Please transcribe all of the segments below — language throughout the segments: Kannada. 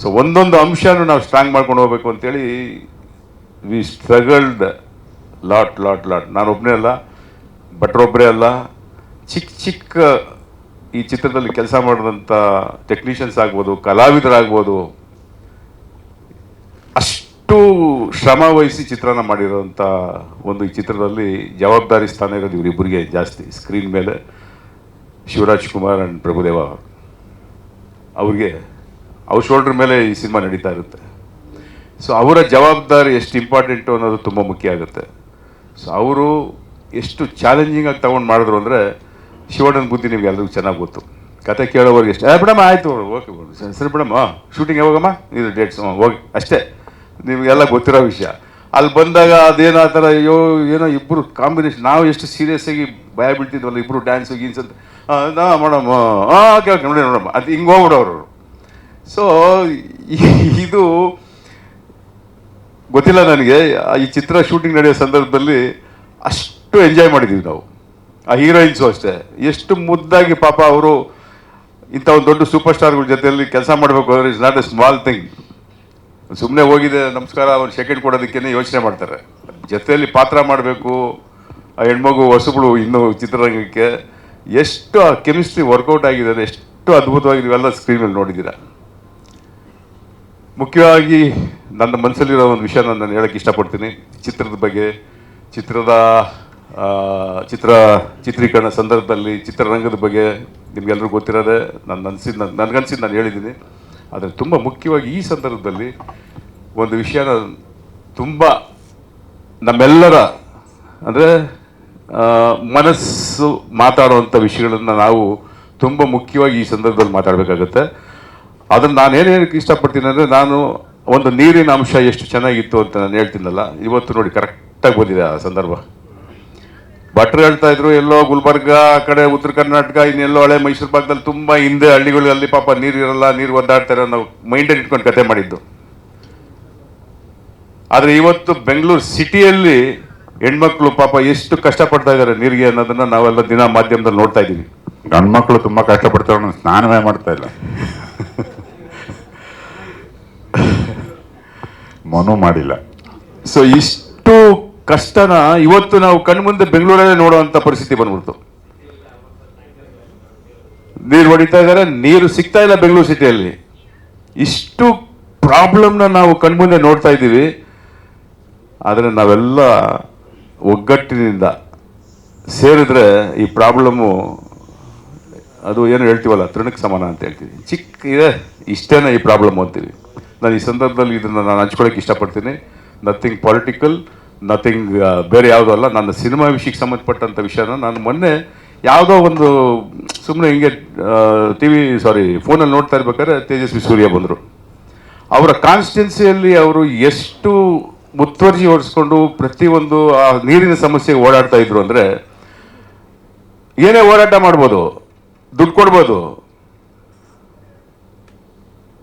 ಸೊ ಒಂದೊಂದು ಅಂಶನೂ ನಾವು ಸ್ಟ್ರಾಂಗ್ ಮಾಡ್ಕೊಂಡು ಹೋಗ್ಬೇಕು ಅಂತೇಳಿ we struggled lot lot lot ನಾನು ಒಬ್ಬನೇ ಅಲ್ಲ ಭಟ್ರೊಬ್ಬರೇ ಅಲ್ಲ. ಚಿಕ್ಕ ಚಿಕ್ಕ ಈ ಚಿತ್ರದಲ್ಲಿ ಕೆಲಸ ಮಾಡಿದಂಥ ಟೆಕ್ನಿಷಿಯನ್ಸ್ ಆಗ್ಬೋದು, ಕಲಾವಿದರಾಗ್ಬೋದು, ಅಷ್ಟು ಶ್ರಮ ವಹಿಸಿ ಚಿತ್ರನ ಮಾಡಿರೋಂಥ ಒಂದು ಈ ಚಿತ್ರದಲ್ಲಿ ಜವಾಬ್ದಾರಿ ಸ್ಥಾನ ಇರೋದು ಇವರಿಬ್ಬರಿಗೆ ಜಾಸ್ತಿ. ಸ್ಕ್ರೀನ್ ಮೇಲೆ ಶಿವರಾಜ್ ಕುಮಾರ್ ಆ್ಯಂಡ್ ಪ್ರಭುದೇವ ಅವ್ರಿಗೆ ಅವ್ರ ಶೋಲ್ಡ್ರ್ ಮೇಲೆ ಈ ಸಿನಿಮಾ ನಡೀತಾ ಇರುತ್ತೆ. ಸೊ ಅವರ ಜವಾಬ್ದಾರಿ ಎಷ್ಟು ಇಂಪಾರ್ಟೆಂಟು ಅನ್ನೋದು ತುಂಬ ಮುಖ್ಯ ಆಗುತ್ತೆ. ಸೊ ಅವರು ಎಷ್ಟು ಚಾಲೆಂಜಿಂಗ್ ಆಗಿ ತಗೊಂಡು ಮಾಡಿದ್ರು ಅಂದರೆ ಶಿವಣ್ಣನ ಬುದ್ಧಿ ನಿಮ್ಗೆ ಎಲ್ಲರಿಗೂ ಚೆನ್ನಾಗಿ ಗೊತ್ತು. ಕತೆ ಕೇಳೋವರೆಗೆ ಎಷ್ಟು ಬಿಡಮ್ಮ, ಆಯಿತು ಓಕೆ ಸರಿ ಬಿಡಮ್ಮ ಶೂಟಿಂಗ್ ಯಾವಾಗಮ್ಮ? ಇದು ಡೇಟ್ಸ್ ಹೋಗಿ ಅಷ್ಟೇ. ನಿಮಗೆಲ್ಲ ಗೊತ್ತಿರೋ ವಿಷಯ. ಅಲ್ಲಿ ಬಂದಾಗ ಅದೇನೋ ಆ ಥರ, ಅಯ್ಯೋ, ಏನೋ ಇಬ್ಬರು ಕಾಂಬಿನೇಷನ್ ನಾವು ಎಷ್ಟು ಸೀರಿಯಸ್ ಆಗಿ ಭಯ ಬೀಳ್ತಿದ್ವಲ್ಲ ಇಬ್ಬರು ಡ್ಯಾನ್ಸ್ ಗೀನ್ಸ್ ಅಂತ. ಹಾಂ ಮೇಡಮ್ ಹಾಂ ಓಕೆ ಓಕೆ ನೋಡಿ, ನೋಡಮ್ಮ. ಅದು ಹಿಂಗೆ ಹೋಗ್ಬಿಡೋರು ಸೊ ಇದು ಗೊತ್ತಿಲ್ಲ ನನಗೆ. ಈ ಚಿತ್ರ ಶೂಟಿಂಗ್ ನಡೆಯೋ ಸಂದರ್ಭದಲ್ಲಿ ಅಷ್ಟು ಎಂಜಾಯ್ ಮಾಡಿದ್ದೀವಿ ನಾವು. ಆ ಹೀರೋಯಿನ್ಸು ಅಷ್ಟೇ. ಎಷ್ಟು ಮುದ್ದಾಗಿ ಪಾಪ ಅವರು ಇಂಥ ಒಂದು ದೊಡ್ಡ ಸೂಪರ್ ಸ್ಟಾರ್ಗಳ ಜೊತೆಯಲ್ಲಿ ಕೆಲಸ ಮಾಡಬೇಕು ಅಂದರೆ it's not a small thing ಸುಮ್ಮನೆ ಹೋಗಿದೆ, ನಮಸ್ಕಾರ, ಅವ್ರು ಸೆಕೆಂಡ್ ಕೊಡೋದಕ್ಕೇನೆ ಯೋಚನೆ ಮಾಡ್ತಾರೆ. ಜೊತೆಯಲ್ಲಿ ಪಾತ್ರ ಮಾಡಬೇಕು, ಆ ಹೆಣ್ಮಗು ಹೊಸಬಳು ಇನ್ನು ಚಿತ್ರರಂಗಕ್ಕೆ. ಎಷ್ಟು ಆ ಕೆಮಿಸ್ಟ್ರಿ ವರ್ಕೌಟ್ ಆಗಿದೆ ಅಂದರೆ ಎಷ್ಟು ಅದ್ಭುತವಾಗಿ ನೀವೆಲ್ಲ ಸ್ಕ್ರೀನಲ್ಲಿ ನೋಡಿದ್ದೀರಾ. ಮುಖ್ಯವಾಗಿ ನನ್ನ ಮನಸ್ಸಲ್ಲಿರೋ ಒಂದು ವಿಷಯ ನಾನು ಹೇಳಕ್ಕೆ ಇಷ್ಟಪಡ್ತೀನಿ. ಚಿತ್ರದ ಬಗ್ಗೆ, ಚಿತ್ರದ ಚಿತ್ರ ಚಿತ್ರೀಕರಣ ಸಂದರ್ಭದಲ್ಲಿ, ಚಿತ್ರರಂಗದ ಬಗ್ಗೆ ನಿಮಗೆಲ್ಲರೂ ಗೊತ್ತಿರೋದೆ ನನ್ನ ಅನ್ಸಿದ್ದು ನನ್ನ ನನಗನ್ಸಿದ್ದು ನಾನು ಹೇಳಿದ್ದೀನಿ. ಆದರೆ ತುಂಬ ಮುಖ್ಯವಾಗಿ ಈ ಸಂದರ್ಭದಲ್ಲಿ ಒಂದು ವಿಷಯನ ತುಂಬ ನಮ್ಮೆಲ್ಲರ, ಅಂದರೆ ಮನಸ್ಸು ಮಾತಾಡುವಂಥ ವಿಷಯಗಳನ್ನು ನಾವು ತುಂಬ ಮುಖ್ಯವಾಗಿ ಈ ಸಂದರ್ಭದಲ್ಲಿ ಮಾತಾಡಬೇಕಾಗತ್ತೆ. ಅದನ್ನು ನಾನು ಏನು ಹೇಳಕ್ಕೆ ಇಷ್ಟಪಡ್ತೀನಿ ಅಂದರೆ ನಾನು ಒಂದು ನೀರಿನ ಅಂಶ ಎಷ್ಟು ಚೆನ್ನಾಗಿತ್ತು ಅಂತ ನಾನು ಹೇಳ್ತೀನಲ್ಲ, ಇವತ್ತು ನೋಡಿ ಕರೆಕ್ಟಾಗಿ ಬಂದಿದೆ ಆ ಸಂದರ್ಭ. ಭಟ್ರು ಹೇಳ್ತಾ ಇದ್ರು, ಎಲ್ಲೋ ಗುಲ್ಬರ್ಗ ಕಡೆ ಉತ್ತರ ಕರ್ನಾಟಕ, ಇನ್ನೆಲ್ಲೋ ಹಳೆ ಮೈಸೂರು ಭಾಗದಲ್ಲಿ ತುಂಬ ಹಿಂದೆ ಹಳ್ಳಿಗಳಲ್ಲಿ ಪಾಪ ನೀರು ಇರಲ್ಲ, ನೀರು ಒದ್ದಾಡ್ತಾರೆ ನಾವು ಮೈಂಡಲ್ಲಿ ಇಟ್ಕೊಂಡು ಕತೆ ಮಾಡಿದ್ದು. ಆದರೆ ಇವತ್ತು ಬೆಂಗಳೂರು ಸಿಟಿಯಲ್ಲಿ ಹೆಣ್ಮಕ್ಳು ಪಾಪ ಎಷ್ಟು ಕಷ್ಟಪಡ್ತಾ ಇದ್ದಾರೆ ನೀರಿಗೆ ಅನ್ನೋದನ್ನ ನಾವೆಲ್ಲ ದಿನ ಮಾಧ್ಯಮದಲ್ಲಿ ನೋಡ್ತಾ ಇದ್ದೀವಿ. ಗಂಡ್ಮಕ್ಳು ತುಂಬಾ ಕಷ್ಟಪಡ್ತಾರೆ ಸ್ನಾನವೇ ಮಾಡ್ತಾ ಇಲ್ಲ. ಮನು ಮಾಡಿಲ್ಲ. ಸೊ ಇಷ್ಟು ಕಷ್ಟನ ಇವತ್ತು ನಾವು ಕಣ್ಮುಂದೆ ಬೆಂಗಳೂರಲ್ಲೇ ನೋಡುವಂತ ಪರಿಸ್ಥಿತಿ ಬಂದ್ಬಿಡ್ತು. ನೀರು ಹೊಡಿತಾ ಇದ್ದಾರೆ, ನೀರು ಸಿಗ್ತಾ ಇಲ್ಲ ಬೆಂಗಳೂರು ಸಿಟಿಯಲ್ಲಿ. ಇಷ್ಟು ಪ್ರಾಬ್ಲಮ್ನ ನಾವು ಕಣ್ಮುಂದೆ ನೋಡ್ತಾ ಇದ್ದೀವಿ. ಆದರೆ ನಾವೆಲ್ಲ ಒಗ್ಗಟ್ಟಿನಿಂದ ಸೇರಿದ್ರೆ ಈ ಪ್ರಾಬ್ಲಮ್ಮು, ಅದು ಏನು ಹೇಳ್ತೀವಲ್ಲ, ತೃಣಕ್ಕೆ ಸಮಾನ ಅಂತ ಹೇಳ್ತೀವಿ. ಚಿಕ್ಕ ಇದೆ, ಇಷ್ಟೇನೆ ಈ ಪ್ರಾಬ್ಲಮ್ ಅಂತೀವಿ. ನಾನು ಈ ಸಂದರ್ಭದಲ್ಲಿ ಇದನ್ನು ನಾನು ಹಂಚ್ಕೊಳ್ಳೋಕೆ ಇಷ್ಟಪಡ್ತೀನಿ. ನಥಿಂಗ್ ಪೊಲಿಟಿಕಲ್ ನಥಿಂಗ್ ಬೇರೆ ಯಾವುದೂ ಅಲ್ಲ, ನನ್ನ ಸಿನಿಮಾ ವಿಷಯಕ್ಕೆ ಸಂಬಂಧಪಟ್ಟಂಥ ವಿಷಯನ ನಾನು ಮೊನ್ನೆ ಯಾವುದೋ ಒಂದು ಸುಮ್ಮನೆ ಹಿಂಗೆ ಟಿ ವಿ ಸಾರಿ ಫೋನಲ್ಲಿ ನೋಡ್ತಾ ಇರ್ಬೇಕಾದ್ರೆ ತೇಜಸ್ವಿ ಸೂರ್ಯ ಬಂದರು. ಅವರ ಕಾನ್ಸ್ಟಿಟ್ಯೆನ್ಸಿಯಲ್ಲಿ ಅವರು ಎಷ್ಟು ಮುತುವರ್ಜಿ ಹೊರಿಸ್ಕೊಂಡು ಪ್ರತಿಯೊಂದು, ಆ, ನೀರಿನ ಸಮಸ್ಯೆಗೆ ಓಡಾಡ್ತಾ ಇದ್ರು ಅಂದರೆ, ಏನೇ ಹೋರಾಟ ಮಾಡ್ಬೋದು, ದುಡ್ಡು ಕೊಡ್ಬೋದು.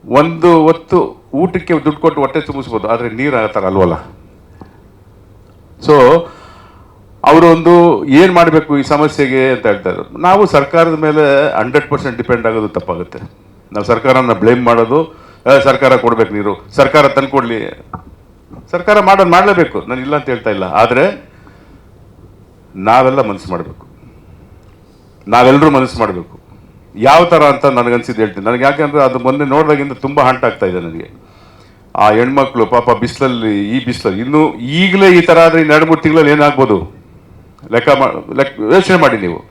ಒಂದು ಹೊತ್ತು ಊಟಕ್ಕೆ ದುಡ್ಡು ಕೊಟ್ಟು ಹೊಟ್ಟೆ ತುಂಬಿಸ್ಬೋದು, ಆದರೆ ನೀರು ಆಗ್ತಾರೆ ಅಲ್ವಲ್ಲ? ಸೊ ಅವರೊಂದು ಏನು ಮಾಡಬೇಕು ಈ ಸಮಸ್ಯೆಗೆ ಅಂತ ಹೇಳ್ತಾರೆ. ನಾವು ಸರ್ಕಾರದ ಮೇಲೆ ಹಂಡ್ರೆಡ್ ಪರ್ಸೆಂಟ್ ಡಿಪೆಂಡ್ ಆಗೋದು ತಪ್ಪಾಗುತ್ತೆ. ನಾವು ಸರ್ಕಾರನ ಬ್ಲೇಮ್ ಮಾಡೋದು ಸರ್ಕಾರ ಕೊಡ್ಬೇಕು ನೀರು, ಸರ್ಕಾರ ತಂದುಕೊಡ್ಲಿ ಸರ್ಕಾರ ಮಾಡೋದು ಮಾಡಲೇಬೇಕು, ನಾನು ಇಲ್ಲ ಅಂತ ಹೇಳ್ತಾ ಇಲ್ಲ. ಆದರೆ, ನಾವೆಲ್ಲ ಮನಸ್ಸು ಮಾಡಬೇಕು. ನಾವೆಲ್ಲರೂ ಮನಸ್ಸು ಮಾಡಬೇಕು. ಯಾವ ಥರ ಅಂತ ನನಗನ್ಸಿದ್ದು ಹೇಳ್ತೀನಿ. ನನಗೆ ಯಾಕೆಂದರೆ ಅದು ಮೊನ್ನೆ ನೋಡಿದಾಗಿಂದ ತುಂಬ ಹಂಟಾಗ್ತಾ ಇದೆ ನನಗೆ. ಆ ಹೆಣ್ಮಕ್ಳು, ಪಾಪ ಬಿಸಿಲಲ್ಲಿ, ಈ ಬಿಸಿಲಲ್ಲಿ, ಇನ್ನು ಈಗಲೇ ಈ ಥರ ಆದರೆ ಇನ್ನು ಎರಡು ಮೂರು ತಿಂಗಳಲ್ಲಿ ಏನಾಗ್ಬೋದು? ಲೆಕ್ಕ ಮಾ ಲೆಕ್ಕ ಯೋಚನೆ ಮಾಡಿ ನೀವು.